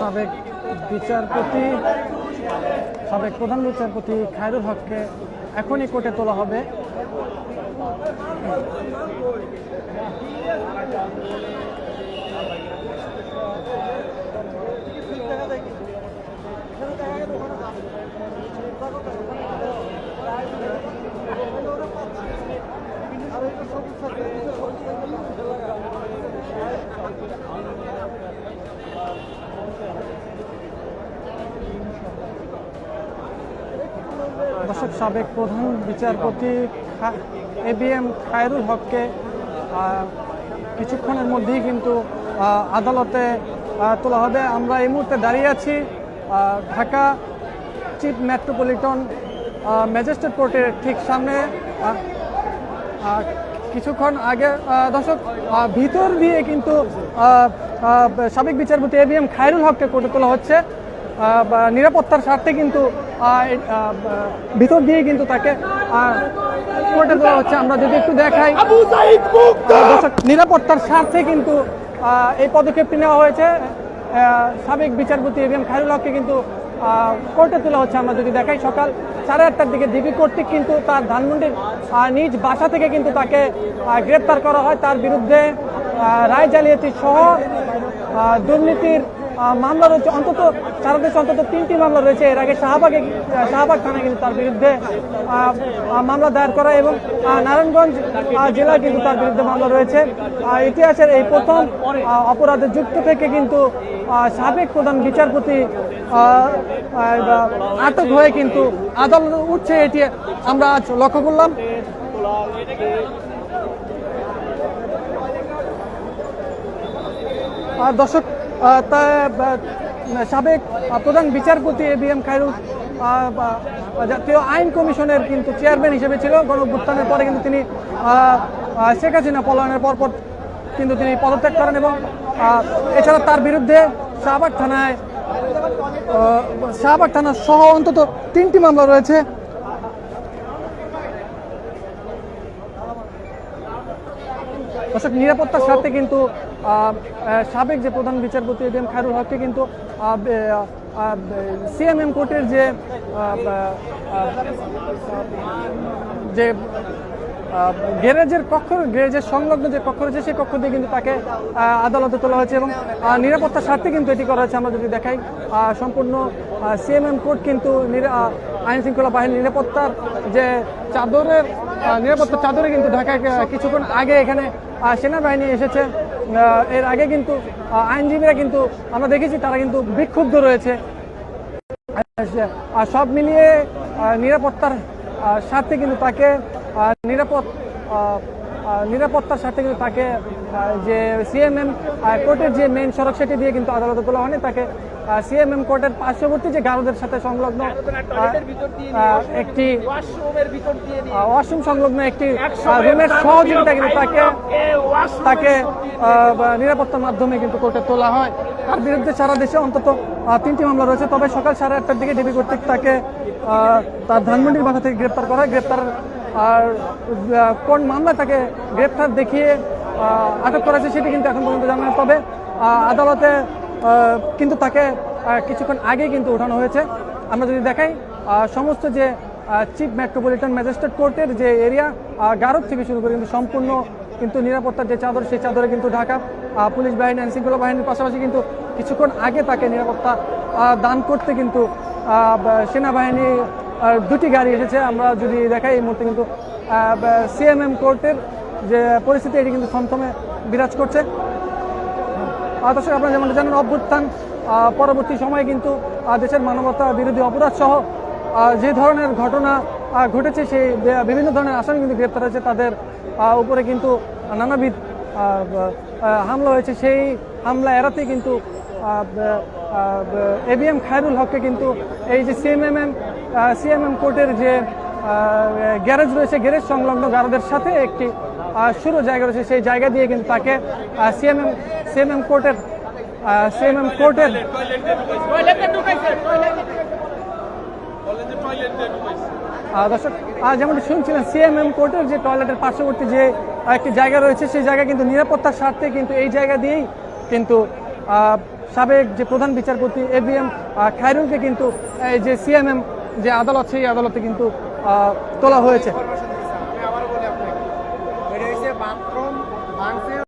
সাবেক বিচারপতি সাবেক প্রধান বিচারপতি খায়রুল হককে এখনই কোর্টে তোলা হবে। দর্শক সাবেক প্রধান বিচারপতি এ বি এম খায়রুল হককে কিছুক্ষণের মধ্যেই কিন্তু আদালতে তোলা হবে। আমরা এই মুহূর্তে দাঁড়িয়ে আছি ঢাকা চিফ মেট্রোপলিটন ম্যাজিস্ট্রেট কোর্টের ঠিক সামনে। কিছুক্ষণ আগে দর্শক ভিতর দিয়ে কিন্তু সাবেক বিচারপতি এ বি এম খায়রুল হককে কোর্টে তোলা হচ্ছে। নিরাপত্তার স্বার্থে কিন্তু ভিতর দিয়ে কিন্তু তাকে কোর্টে তোলা হচ্ছে। আমরা যদি একটু দেখাই নিরাপত্তার স্বার্থে কিন্তু এই পদক্ষেপটি নেওয়া হয়েছে। সাবেক বিচারপতি এম খায়রুল হককে কিন্তু কোর্টে তোলা হচ্ছে। আমরা যদি দেখাই সকাল সাড়ে আটটার দিকে ডিবি কর্তৃক কিন্তু তার ধানমন্ডির নিজ বাসা থেকে কিন্তু তাকে গ্রেপ্তার করা হয়। তার বিরুদ্ধে রায় জালিয়াতি সহ দুর্নীতির মামলা রয়েছে। অন্তত সারা দেশে অন্তত তিনটি মামলা রয়েছে। এর আগে শাহবাগে, শাহবাগ থানায় কিন্তু তার বিরুদ্ধে মামলা দায়ের করা এবং নারায়ণগঞ্জ জেলায় কিন্তু তার বিরুদ্ধে মামলা রয়েছে। ইতিহাসের এই প্রথম অপরাধে যুক্ত থেকে কিন্তু সাবেক প্রধান বিচারপতি আটক হয়ে কিন্তু আদালতে উঠছে। এটি আমরা আজ লক্ষ্য করলাম। আর দর্শক সাবেক প্রধান বিচারপতি এ বি এম খায়রুল জাতীয় আইন কমিশনের কিন্তু চেয়ারম্যান হিসেবে ছিল। গণভ্যুত্থানের পরে কিন্তু তিনি শেখ হাসিনা পলায়নের পরপর কিন্তু তিনি পদত্যাগ করেন এবং এছাড়া তার বিরুদ্ধে শাহবাগ থানায় শাহবাগ থানা সহ অন্তত তিনটি মামলা রয়েছে। দর্শক নিরাপত্তার স্বার্থে কিন্তু সাবেক যে প্রধান বিচারপতি এম খায়রুল হককে কিন্তু সিএমএম কোর্টের যে যে গ্যারেজের কক্ষ, গ্যারেজের সংলগ্ন যে কক্ষ রয়েছে সেই কক্ষ দিয়ে কিন্তু তাকে আদালতে তোলা হয়েছে এবং নিরাপত্তার স্বার্থে কিন্তু এটি করা হয়েছে। আমরা যদি দেখাই সম্পূর্ণ সিএমএম কোর্ট কিন্তু আইন শৃঙ্খলা বাহিনীর নিরাপত্তার যে চাদরের নিরাপত্তার চাদরে কিন্তু ঢাকায় কিছুক্ষণ আগে এখানে সেনাবাহিনী এসেছে। এর আগে কিন্তু আইনজীবীরা কিন্তু, আমরা দেখেছি তারা কিন্তু বিক্ষুব্ধ রয়েছে। সব মিলিয়ে নিরাপত্তার সাথে কিন্তু তাকে নিরাপদ নিরাপত্তার সাথে কিন্তু তাকে যে সিএমএম কোর্টের যে মেন সড়ক সেটি দিয়ে কিন্তু আদালতে তোলা হয়নি তাকে সিএমএম কোর্টের পার্শ্ববর্তী যে গারদের সাথে সংলগ্ন আহ, একটি ওয়াশরুম সংলগ্ন একটি রুমের সহযোগিতা কিন্তু তাকে তাকে নিরাপত্তার মাধ্যমে কিন্তু কোর্টে তোলা হয়। তার বিরুদ্ধে সারা দেশে অন্তত তিনটি মামলা রয়েছে। তবে সকাল সাড়ে আটটার দিকে ডিবি কর্তৃক তাকে তার ধানমন্ডির বাসা থেকে গ্রেপ্তার করা হয়। গ্রেপ্তার আর কোন মামলা তাকে গ্রেপ্তার দেখিয়ে আটক করা হয়েছে সেটি কিন্তু এখন পর্যন্ত জানা। তবে আদালতে কিন্তু তাকে কিছুক্ষণ আগেই কিন্তু ওঠানো হয়েছে আমরা যদি দেখাই সমস্ত যে চিফ মেট্রোপলিটন ম্যাজিস্ট্রেট কোর্টের যে এরিয়া গারদ থেকে শুরু করে কিন্তু সম্পূর্ণ কিন্তু নিরাপত্তার যে চাদর, সেই চাদরে কিন্তু ঢাকা পুলিশ বাহিনী আইন শৃঙ্খলা বাহিনীর পাশাপাশি কিন্তু কিছুক্ষণ আগে তাকে নিরাপত্তা দান করতে কিন্তু সেনাবাহিনী আহ, দুটি গাড়ি এসেছে আমরা যদি দেখাই এই মুহূর্তে কিন্তু সিএমএম কোর্টের যে পরিস্থিতি এটি কিন্তু থমথমে বিরাজ করছে। দর্শক আপনারা যেমন জানেন অভ্যুত্থান পরবর্তী সময়ে কিন্তু দেশের মানবতা বিরোধী অপরাধ সহ যে ধরনের ঘটনা ঘটেছে সেই বিভিন্ন ধরনের আসামি কিন্তু গ্রেপ্তার হয়েছে। তাদের উপরে কিন্তু নানাবিধ হামলা হয়েছে। সেই হামলা এড়াতে কিন্তু এবিএম খায়রুল হককে কিন্তু এই যে সিএমএমএম সিএমএম কোর্টের যে গ্যারেজ রয়েছে গ্যারেজ সংলগ্ন গারদের সাথে একটি শুরু জায়গা রয়েছে সেই জায়গা দিয়ে কিন্তু তাকে সিএমএম সিএমএম কোর্টের সিএমএম কোর্টের দর্শক আহ, যেমনটি শুনছিলেন সিএমএম কোর্টের যে টয়লেটের পার্শ্ববর্তী যে একটি জায়গা রয়েছে সেই জায়গা কিন্তু নিরাপত্তার স্বার্থে কিন্তু এই জায়গা দিয়েই কিন্তু সাবেক যে প্রধান বিচারপতি এ বি এম খায়রুলকে কিন্তু এই যে সিএমএম যে আদালত, সেই আদালতে কিন্তু তোলা হয়েছে।